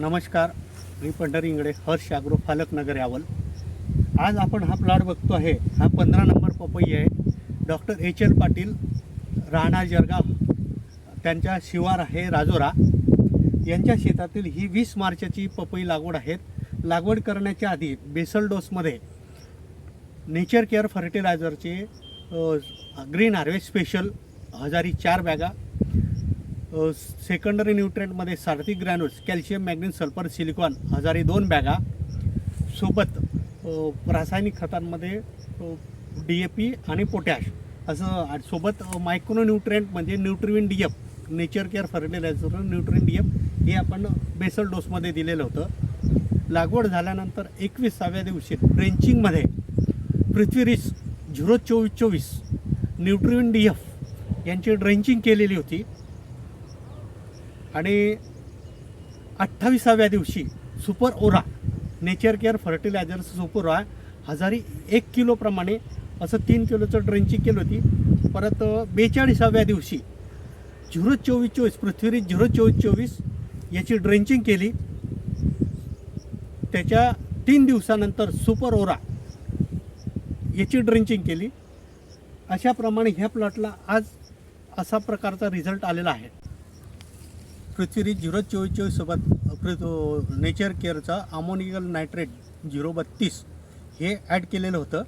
नमस्कार. मी पंढरी इंगडे हर्ष आग्रो फालकनगर यावल. आज आपण हा प्लॉट बघतो आहे. हा पंधरा नंबर पपई आहे. Doctor H L Patil Rana Jalgaon त्यांच्या शिवार आहे राजोरा. यांच्या शेतातील ही वीस मार्चची पपई लागवड आहेत. लागवड करण्याच्या आधी बेसल डोसमध्ये नेचर केअर फर्टिलायझरचे ग्रीन हार्वेस्ट स्पेशल हजारी चार बॅगा सेकंडरी न्यूट्रेंटमध्ये सार्थिक granules calcium manganese sulphur silicon हजारी दोन बॅगा. सोबत रासायनिक खतांमध्ये डी ए पी आणि पोटॅश असं सोबत मायक्रो न्यूट्रेंट म्हणजे न्यूट्रिविन D F nature care fertiliser nutrient D F हे आपण बेसल डोसमध्ये दिलेलं होतं. लागवड झाल्यानंतर एकवीसाव्या दिवशी ड्रेंचिंगमध्ये पृथ्वी रिस झिरो चोवीस चोवीस न्यूट्रिविन डी एफ यांची ड्रेंचिंग केलेली होती. आणि अठ्ठावीसाव्या दिवशी super aura nature care fertilisers super aura हजारी एक किलोप्रमाणे असं तीन किलोचं ड्रेंचिंग केली होती. परत बेचाळीसाव्या दिवशी झिरो चोवीस चोवीस पृथ्वीरी झिरो चोवीस चोवीस याची ड्रेंचिंग केली. त्याच्या तीन दिवसानंतर सुपर ओरा याची ड्रेंचिंग केली. अशाप्रमाणे ह्या प्लॉटला आज असा प्रकारचा रिझल्ट आलेला आहे. पृथ्वी झिरो चोवीस चोवीस सोबत पृथ नेचर केअरचा अमोनियल नायट्रेट झिरो बत्तीस हे ॲड केलेलं होतं.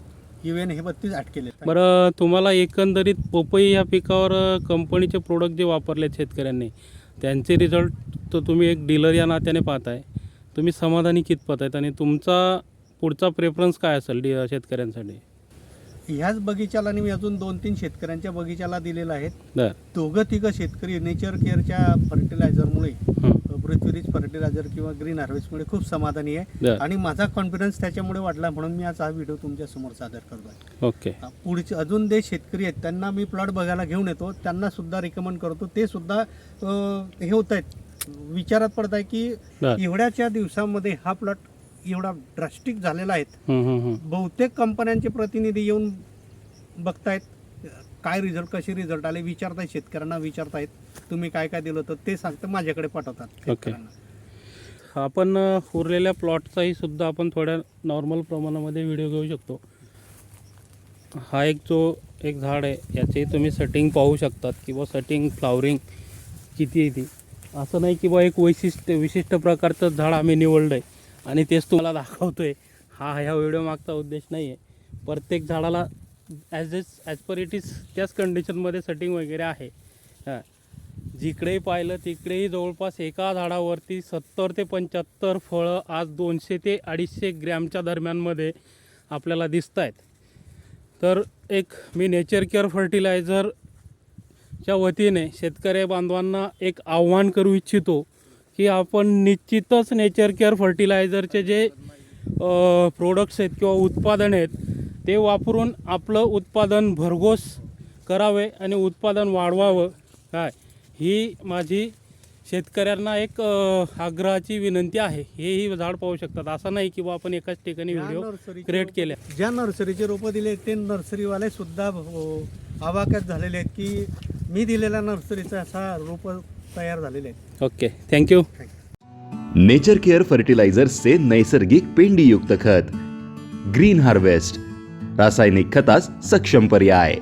यू हे बत्तीस ॲड केले बरं तुम्हाला एकंदरीत पोपई या पिकावर कंपनीचे प्रोडक्ट जे वापरलेत शेतकऱ्यांनी त्यांचे रिझल्ट तर तुम्ही एक डीलर या नात्याने पाहताय. तुम्ही समाधानी कितपत आहेत आणि तुमचा पुढचा प्रेफरन्स काय असेल डी शेतकऱ्यांसाठी? ह्याच बगीचाला मी अजून दोन तीन शेतकऱ्यांच्या बगीचाला दिलेलं आहे बरं. दोघं तिघं शेतकरी नेचर केअरच्या फर्टिलायझरमुळे. पृथ्वीरीज फर्टिलायझर किंवा ग्रीन हार्वेस्टमुळे खूप समाधानी आहे. आणि माझा कॉन्फिडन्स त्याच्यामुळे वाढला म्हणून मी आज हा व्हिडिओ तुमच्यासमोर सादर करतो ओके. पुढचे अजून जे शेतकरी आहेत त्यांना मी प्लॉट बघायला घेऊन येतो. त्यांना सुद्धा रिकमेंड करतो. ते सुद्धा हे होत आहेत विचारात पडत आहे की एवढ्याच्या दिवसामध्ये हा प्लॉट एवढा ड्रास्टिक झालेला आहे हं. बहुतेक कंपन्यांचे प्रतिनिधी येऊन बघतायत काय रिझल्ट कसे रिझल्ट आले विचारतायत शेतकऱ्यांना विचारतायत तुम्ही काय काय दिलं होतं ते सांगतं माझ्याकडे पाठवतात शेतकऱ्यांना. आपण उरलेल्या प्लॉटचाही सुद्धा आपण थोड्या नॉर्मल प्रमाणामध्ये व्हिडिओ घेऊ शकतो. हा एक जो एक झाड आहे याचे तुम्ही सेटिंग पाहू शकतात किंवा सेटिंग फ्लावरिंग किती आहे ती. असं नाही की बा एक वैशिष्ट्य विशिष्ट प्रकारचं झाड आम्ही निवडलं आहे आणि तेच तुम्हाला दाखवतो आहे हा ह्या व्हिडिओ मागचा उद्देश नाही आहे प्रत्येक झाडाला as age as per it is त्याच कंडिशनमध्ये सेटिंग वगैरे आहे. हां. जिकडेही पाहिलं तिकडेही जवळपास एका झाडावरती सत्तर ते पंच्याहत्तर फळं आज दोनशे ते अडीचशे ग्रॅमच्या दरम्यानमध्ये आपल्याला दिसत आहेत तर एक मी नेचर केअर फर्टिलायझरच्या वतीने शेतकरी बांधवांना एक आव्हान करू इच्छितो. की आपण निश्चितच नेचर केअर फर्टिलायझरचे जे प्रोडक्ट्स आहेत किंवा उत्पादन आहेत ते वापरून आपलं उत्पादन भरघोस करावे आणि उत्पादन वाढवावं. काय? ही माझी शेतकऱ्यांना एक आग्रहाची विनंती आहे. हेही झाड पाहू शकतात. असं नाही की बा आपण एकाच ठिकाणी व्हिडिओ क्रिएट केल्या. ज्या नर्सरीचे रोपं दिले ते नर्सरीवाले सुद्धा अं, अवाक्यात झालेले आहेत की मी दिलेल्या नर्सरीचा असा रोप तयार झालेले आहेत. Okay thank you nature care फर्टिलायझर्सचे नैसर्गिक पेंडीयुक्त खत. ग्रीन हार्वेस्ट रासायनिक खतास सक्षम पर्याय.